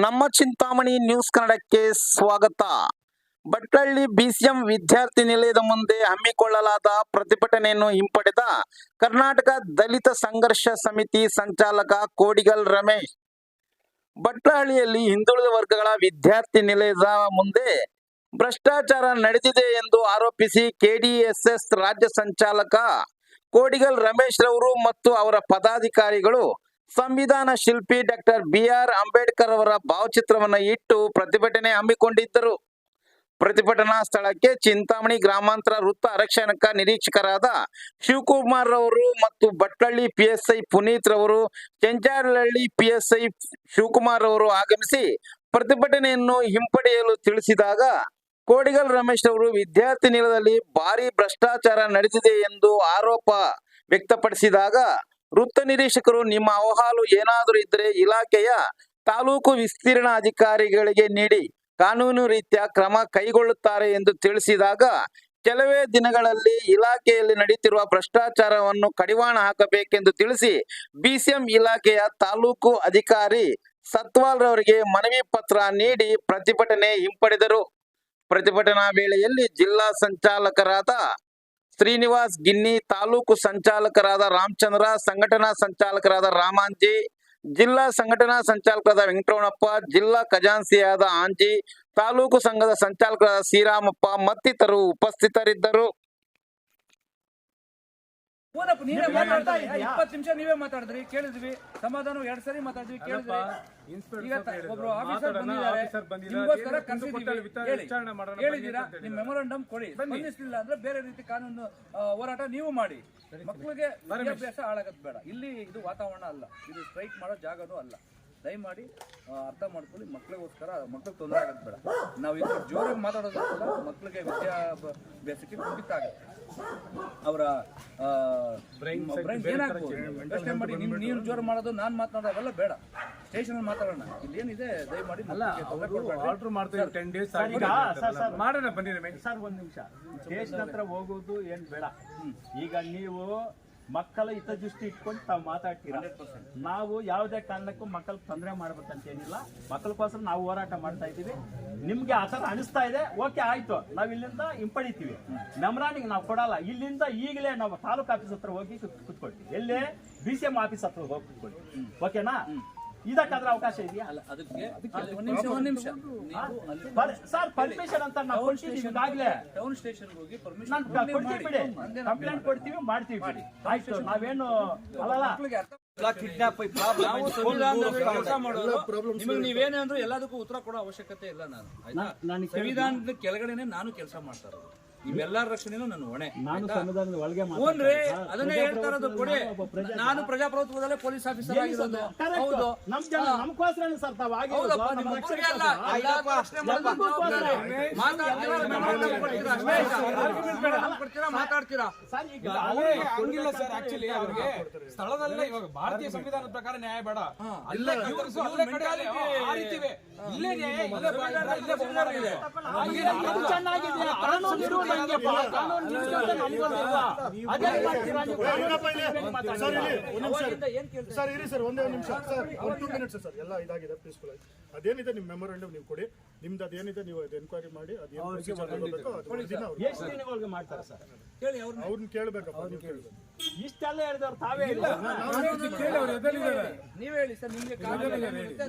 ನಮ್ಮ ಚಿಂತಾಮಣಿ ನ್ಯೂಸ್ ಕನ್ನಡಕ್ಕೆ ಸ್ವಾಗತ. ಭಟ್ಕಳ್ಳಿ ಬಿಸಿಎಂ ವಿದ್ಯಾರ್ಥಿ ನಿಲಯದ ಮುಂದೆ ಹಮ್ಮಿಕೊಳ್ಳಲಾದ ಪ್ರತಿಭಟನೆಯನ್ನು ಹಿಂಪಡೆದ ಕರ್ನಾಟಕ ದಲಿತ ಸಂಘರ್ಷ ಸಮಿತಿ ಸಂಚಾಲಕ ಕೋಡಿಗಲ್ ರಮೇಶ್. ಭಟ್ಕಳ್ಳಿಯಲ್ಲಿ ಹಿಂದುಳಿದ ವರ್ಗಗಳ ವಿದ್ಯಾರ್ಥಿ ನಿಲಯದ ಮುಂದೆ ಭ್ರಷ್ಟಾಚಾರ ನಡೆದಿದೆ ಎಂದು ಆರೋಪಿಸಿ ಕೆಡಿಎಸ್ಎಸ್ ರಾಜ್ಯ ಸಂಚಾಲಕ ಕೋಡಿಗಲ್ ರಮೇಶ್ ರವರು ಮತ್ತು ಅವರ ಪದಾಧಿಕಾರಿಗಳು ಸಂವಿಧಾನ ಶಿಲ್ಪಿ ಡಾಕ್ಟರ್ ಬಿ ಆರ್ ಅಂಬೇಡ್ಕರ್ ಅವರ ಭಾವಚಿತ್ರವನ್ನು ಇಟ್ಟು ಪ್ರತಿಭಟನೆ ಹಮ್ಮಿಕೊಂಡಿದ್ದರು. ಪ್ರತಿಭಟನಾ ಸ್ಥಳಕ್ಕೆ ಚಿಂತಾಮಣಿ ಗ್ರಾಮಾಂತರ ವೃತ್ತ ಆರಕ್ಷಣಕ ನಿರೀಕ್ಷಕರಾದ ಶಿವಕುಮಾರ್ ರವರು ಮತ್ತು ಬಟ್ಟಳ್ಳಿ ಪಿಎಸ್ಐ ಪುನೀತ್ ರವರು ಕೆಂಚಾರಹಳ್ಳಿ ಪಿಎಸ್ಐ ಶಿವಕುಮಾರ್ ಅವರು ಆಗಮಿಸಿ ಪ್ರತಿಭಟನೆಯನ್ನು ಹಿಂಪಡೆಯಲು ತಿಳಿಸಿದಾಗ ಕೋಡಿಗಲ್ ರಮೇಶ್ ಅವರು ವಿದ್ಯಾರ್ಥಿ ನಿಲಯದಲ್ಲಿ ಭಾರಿ ಭ್ರಷ್ಟಾಚಾರ ನಡೆದಿದೆ ಎಂದು ಆರೋಪ ವ್ಯಕ್ತಪಡಿಸಿದಾಗ ವೃತ್ತ ನಿರೀಕ್ಷಕರು, ನಿಮ್ಮ ಅವಹಾಲು ಏನಾದರೂ ಇದ್ದರೆ ಇಲಾಖೆಯ ತಾಲೂಕು ವಿಸ್ತೀರ್ಣ ಅಧಿಕಾರಿಗಳಿಗೆ ನೀಡಿ ಕಾನೂನು ರೀತಿಯ ಕ್ರಮ ಕೈಗೊಳ್ಳುತ್ತಾರೆ ಎಂದು ತಿಳಿಸಿದಾಗ ಕೆಲವೇ ದಿನಗಳಲ್ಲಿ ಇಲಾಖೆಯಲ್ಲಿ ನಡೆಯುತ್ತಿರುವ ಭ್ರಷ್ಟಾಚಾರವನ್ನು ಕಡಿವಾಣ ಹಾಕಬೇಕೆಂದು ತಿಳಿಸಿ ಬಿಸಿಎಂ ಇಲಾಖೆಯ ತಾಲೂಕು ಅಧಿಕಾರಿ ಸತ್ವಾಲ್ ರವರಿಗೆ ಮನವಿ ಪತ್ರ ನೀಡಿ ಪ್ರತಿಭಟನೆ ಹಿಂಪಡೆದರು. ಪ್ರತಿಭಟನಾ ವೇಳೆಯಲ್ಲಿ ಜಿಲ್ಲಾ ಸಂಚಾಲಕರಾದ ಶ್ರೀನಿವಾಸ್ ಗಿನ್ನಿ ತಾಲೂಕು ಸಂಚಾಲಕರಾದ ರಾಮಚಂದ್ರ, ಸಂಘಟನಾ ಸಂಚಾಲಕರಾದ ರಾಮಾಂಜಿ, ಜಿಲ್ಲಾ ಸಂಘಟನಾ ಸಂಚಾಲಕರಾದ ವೆಂಕಟರಮಣಪ್ಪ, ಜಿಲ್ಲಾ ಖಜಾನ್ಸಿಯಾದ ಆಂಜಿ, ತಾಲೂಕು ಸಂಘದ ಸಂಚಾಲಕರಾದ ಶ್ರೀರಾಮಪ್ಪ ಮತ್ತಿತರರು ಉಪಸ್ಥಿತರಿದ್ದರು. ಹೂನಪ್ಪ ನೀವೇ ಮಾತಾಡ್ತಾ ಇದೀಯಾ? ಇಪ್ಪತ್ತು ನಿಮಿಷ ನೀವೇ ಮಾತಾಡಿದ್ರಿ ಕೇಳಿದ್ವಿ ಸಮಾಧಾನ ಎರಡ್ ಸರಿ ಮಾತಾಡಿದ್ವಿ ಕೇಳಿದ್ವಿ ಈಗ. ಒಬ್ರು ಆಫೀಸರ್ ಬಂದಿದ್ದಾರೆ. ನಿಮ್ಗೋಸ್ಕರ ಏನು ಕರ್ಸಿದೀವಿ. ಕೊಟ್ಟಲ್ಲಿ ವಿಚಾರ- ಹೇಳಿ. ವಿಚಾರಣೆ ಮಾಡೋಣ, ಕೇಳಿದ್ದೀರಾ ಬನ್ನಿ ಅಂತ ನಿಮ್. ಮೆಮೊರಂಡಮ್ ಕೊಡಿ. ಸ್ಪಂದಿಸಲಿಲ್ಲ ಅಂದ್ರೆ ಬೇರೆ ರೀತಿ ಕಾನೂನು ಹೋರಾಟ ನೀವು ಮಾಡಿ ಮಕ್ಕಳಿಗೆ ವಿದ್ಯಾಭ್ಯಾಸ ಹಾಳಾಗದ್ ಬೇಡ ಇಲ್ಲಿ ಇದು ವಾತಾವರಣ ಅಲ್ಲ ಇದು ಸ್ಟ್ರೈಕ್ ಮಾಡೋ ಜಾಗನೂ ಅಲ್ಲ ದಯಮಾಡಿ ಅರ್ಥ ಮಾಡ್ಕೊಳ್ಳಿ. ಮಕ್ಳಿಗೋಸ್ಕರ ಮಕ್ಳಿಗೆ ತೊಂದರೆ ಆಗೋದು ಬೇಡ. ನಾವು ಇದು ಜೋರಾಗಿ ಮಾತಾಡೋದ್ರಿಂದ ಮಕ್ಕಳಿಗೆ ವಿದ್ಯಾಭ್ಯಾಸಕ್ಕೆ ಕುಂಠಿತ ಆಗುತ್ತೆ. ಅವರ ಏನಾಗ್ಬೋದು ಯೋಚನೆ ಮಾಡಿ ನೀವು ನೀವು ಜೋರು ಮಾಡೋದು ನಾನು ಮಾತಾಡೋದೆಲ್ಲ ಬೇಡ. ಸ್ಟೇಷನ್ ಮಾತಾಡೋಣ. ಇಲ್ಲಿ ಏನಿದೆ ದಯಮಾಡಿ. ಆರ್ಡರ್ ಮಾಡ್ತೀವಿ ಟೆನ್ ಡೇಸ್ ಈಗ ಸರ್, ಸರ್, ಮಾಡೋಣ ಬನ್ನಿ ಸರ್ ಒಂದ್ ನಿಮಿಷ. ಸ್ಟೇಷನ್ ಹತ್ರ ಹೋಗೋದು ಏನ್ ಬೇಡ. ಈಗ ನೀವು ಮಕ್ಕಳ ಹಿತದೃಷ್ಟಿ ಇಟ್ಕೊಂಡು ತಾವು ಮಾತಾಡ್ತೀರಾ? ನಾವು ಯಾವುದೇ ಕಾರಣಕ್ಕೂ ಮಕ್ಕಳ ತೊಂದರೆ ಮಾಡ್ಬೇಕಂತ ಏನಿಲ್ಲ. ಮಕ್ಕಳಕ್ಕೋಸ್ಕರ ನಾವು ಹೋರಾಟ ಮಾಡ್ತಾ ಇದ್ದೀವಿ. ನಿಮ್ಗೆ ಆ ಥರ ಅನಿಸ್ತಾ ಇದೆ, ಓಕೆ, ಆಯ್ತು. ನಾವು ಇಲ್ಲಿಂದ ಹಿಂಪಡಿತೀವಿ. ಮೆಮ್ರಾನಿಗೆ ನಾವು ಕೊಡಲ್ಲ. ಇಲ್ಲಿಂದ ಈಗಲೇ ನಾವು ತಾಲೂಕು ಆಫೀಸ್ ಹತ್ರ ಹೋಗಿ ಕುತ್- ಕುತ್ಕೊಳ್ತೀವಿ. ಎಲ್ಲೇ ಬಿ ಸಿ ಎಂ ಆಫೀಸ್ ಹತ್ರ ಹೋಗಿ ಕುತ್ಕೊಳ್ತೀವಿ. ಓಕೆನಾ? ಇದಕ್ಕಾದ್ರೆ ಅವಕಾಶ ಇದೆಯಾ? ಅದಕ್ಕೆ ಒಂದ್ ನಿಮಿಷ ಒಂದ್ ನಿಮಿಷ. ನೀವು ಅಲ್ಲಿ ಪರ್- ಸರ್ ಪರ್ಮಿಷನ್ ಅಂತ ನಾವು ಕೊಡ್ತೀವಿ ಈಗಾಗಲೇ. ಟೌನ್ ಸ್ಟೇಷನ್ ಹೋಗಿ ಪರ್ಮಿಷನ್ ಕೊಡ್ತೀವಿ ಬಿಡಿ. ಕಂಪ್ಲೇಂಟ್ ಕೊಡ್ತೀವಿ ಮಾಡ್ತೀವಿ ಬಿಡಿ. ಆಯ್ತು ನಾವೇನು ಅಲ್ಲಲ್ಲ. ನೀವೇನೇ ಅಂದ್ರೂ ಎಲ್ಲದಕ್ಕೂ ಉತ್ತರ ಕೊಡೋ ಅವಶ್ಯಕತೆ ಇಲ್ಲ ನಾನು. ನಾನು ಸಂವಿಧಾನದ ಕೆಳಗಡೆನೆ ನಾನು ಕೆಲಸ ಮಾಡ್ತಾ ಇರೋದು. ನಿಮ್ಮೆಲ್ಲರ ರಕ್ಷಣೆನೂ ನನ್ನ ಹೊಣೆ ನಾನು ಸಂವಿಧಾನದ ಒಳಗೆ ಹ್ಞೂನ್ರಿ ಅದನ್ನೇ ಹೇಳ್ತಾ ಇರೋದು ಕೊಡಿ. ನಾನು ಪ್ರಜಾಪ್ರಭುತ್ವದಲ್ಲೇ ಪೊಲೀಸ್ ಆಫೀಸರ್ ಆಗಿರೋದು. ಹೌದು. ಸರ್ ತಾವ್ ಹೌದಪ್ಪ ನಿಮ್ಮ ಅಲ್ಲ ಮಾಡೋದು ಮಾತಾಡ್ತೀರಾ ಮಾತಾಡ್ತೀರಾ ಸರ್ ಹಂಗಿಲ್ಲ ಆಕ್ಚುಲಿ ಅವ್ರಿಗೆ ಸ್ಥಳದಲ್ಲೇ ಇವಾಗ ಭಾರತೀಯ ಸಂವಿಧಾನದ ಪ್ರಕಾರ ನ್ಯಾಯ ಬೇಡ. ಅಲ್ಲೇ. ಇಲ್ಲೇ ನ್ಯಾಯ ಇಲ್ಲೇ ಚೆನ್ನಾಗಿದೆ ಸರ್ ಇಲ್ಲಿ ಒಂದ್ ನಿಮಿಷ. ಅವಾಗಿಂದ ಕೇಳ್ತೀರಾ? ಸರ್ ಇರಿ ಸರ್ ಒಂದೇ ಒಂದು ನಿಮಿಷ. ಸರ್ ಒಂದು ಟೂ ಮಿನಿಟ್ಸ್ ಸರ್. ಎಲ್ಲ ಇದಾಗಿದೆ ಪೀಸ್ಫುಲ್ ಆಗಿ. ಅದೇನಿದೆ ನಿಮ್ಮ ಮೆಮೊರಂಡಮ್ ನೀವು ಕೊಡಿ. ನಿಮ್ದು ಅದೇನಿದೆ ನೀವು ಅದು ಎನ್ಕ್ವೈರಿ ಮಾಡಿ ಅದೇನು ಅವ್ರನ್ನ ಕೇಳಬೇಕಪ್ಪ ನೀವು ಕೇಳಬೇಕು. ಇಷ್ಟೆಲ್ಲ ಹೇಳಿದವ್ರು ತಾವೇ ಇಲ್ಲ ನೀವ್ ಹೇಳಿ ಸರ್ ನಿಮ್ಗೆ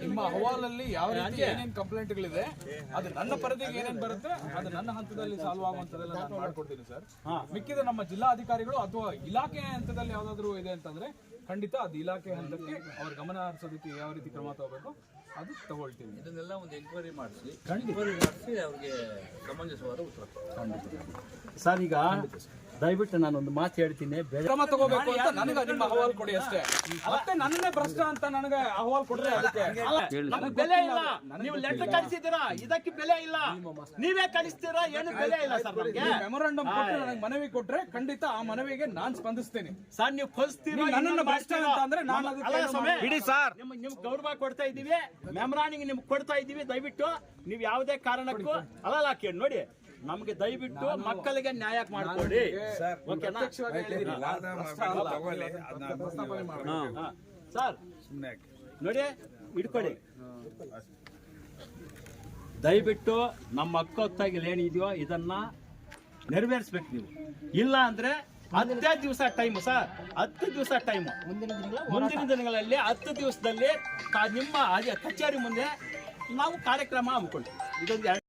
ನಿಮ್ಮ ಅಹವಾಲಲ್ಲಿ ಯಾವ ರೀತಿ ಏನೇನ್ ಕಂಪ್ಲೇಂಟ್ಗಳಿದೆ ಅದು ನನ್ನ ಪರಿಧಿಗೆ ಏನೇನ್ ಬರುತ್ತೆ ಅದು ನನ್ನ ಹಂತದಲ್ಲಿ ಸಾಲ್ವ್ ಆಗುವಂತದೆಲ್ಲ ನಾನು ಮಾಡ್ಕೊಡ್ತೀನಿ ಸರ್. ಮಿಕ್ಕಿದ ನಮ್ಮ ಜಿಲ್ಲಾಧಿಕಾರಿಗಳು ಅಥವಾ ಇಲಾಖೆ ಹಂತದಲ್ಲಿ ಯಾವ್ದಾದ್ರು ಇದೆ ಅಂತಂದ್ರೆ ಖಂಡಿತ ಅದು ಇಲಾಖೆ ಹಂತಕ್ಕೆ ಅವ್ರ ಗಮನ ಹರಿಸೋದಕ್ಕೆ ಯಾವ ರೀತಿ ಕ್ರಮ ತಗೋಬೇಕು ಅದು ತಗೊಳ್ತೀವಿ ಇದನ್ನೆಲ್ಲ ಒಂದು ಎಂಕ್ವೈರಿ ಮಾಡಿಸಿ. ಖಂಡಿತ. ಮಾಡಿಸಿ ಅವ್ರಿಗೆ ಸಮಂಜಸವಾದ ಉತ್ತರ. ಸರ್ ಈಗ ದಯವಿಟ್ಟು ನಾನು ಒಂದು ಮಾತು ಹೇಳ್ತೀನಿ. ಕ್ರಮ ತಗೋಬೇಕು ಅಂತ ನನಗೆ ನಿಮ್ಮ ಅಹವಾಲ್ ಕೊಡಿ ಅಷ್ಟೇ. ಮತ್ತೆ ನನ್ನೇ ಭ್ರಷ್ಟ ಅಂತ ನನಗೆ ಅಹವಾಲ್ ಕೊಡ್ರೆ ಅದಕ್ಕೆ ಬೆಲೆ ಇಲ್ಲ. ನೀವು ಲೆಟರ್ ಕಳಿಸಿದ್ದೀರಾ? ಇದಕ್ಕೆ ಬೆಲೆ ಇಲ್ಲ. ನೀವೇ ಕಳಿಸ್ತೀರಾ? ಏನು ಬೆಲೆ ಇಲ್ಲ ಸರ್ ನಮ್ಗೆ. ಮೆಮೊರಂಡಮ್ ಕೊಟ್ಟು ನನಗೆ ಮನವಿ ಕೊಟ್ರೆ ಖಂಡಿತ ಆ ಮನವಿಗೆ ನಾನ್ ಸ್ಪಂದಿಸ್ತೀನಿ. ಸರ್ ನೀವು ಕಳಿಸ್ತೀರಾ ನನ್ನನ್ನು ಭ್ರಷ್ಟ ಅಂತ ಅಂದ್ರೆ ನಾನು ಅದಕ್ಕೆ ಅಲ್ಲ ಬಿಡಿ ನಿಮ್ಗೆ ನಿಮ್ಗೆ ಗೌರವ ಕೊಡ್ತಾ ಇದೀವಿ ಮೆಮೊರಾಂಡಿಂಗ್ ನಿಮ್ಗೆ ಕೊಡ್ತಾ ಇದೀವಿ ದಯವಿಟ್ಟು ನೀವು ಯಾವುದೇ ಕಾರಣಕ್ಕೂ ಕೇಳಿ ನೋಡಿ. ನಮ್ಗೆ ದಯವಿಟ್ಟು ಮಕ್ಕಳಿಗೆ ನ್ಯಾಯ ಮಾಡ್ಕೊಡಿ. ಓಕೆನಾ? ಹಾ. ಸರ್ ನೋಡಿ ಇಟ್ಕೊಳ್ಳಿ ದಯವಿಟ್ಟು ನಮ್ಮ ಅಕ್ಕ ಹೊತ್ತಾಗಿ ಏನಿದೆಯೋ ಇದನ್ನ ನೆರವೇರಿಸ್ಬೇಕು ನೀವು. ಇಲ್ಲ ಅಂದ್ರೆ ಹತ್ತೇ ದಿವಸ ಟೈಮ್ ಸರ್. ಹತ್ತು ದಿವಸ ಟೈಮ್ ಮುಂದಿನ ದಿನಗಳಲ್ಲಿ ಹತ್ತು ದಿವಸದಲ್ಲಿ ಕಾ- ನಿಮ್ಮ ಕಚೇರಿ ಮುಂದೆ ನಾವು ಕಾರ್ಯಕ್ರಮ ಹಮ್ಮಿಕೊಳ್ತೀವಿ. ಇದೊಂದು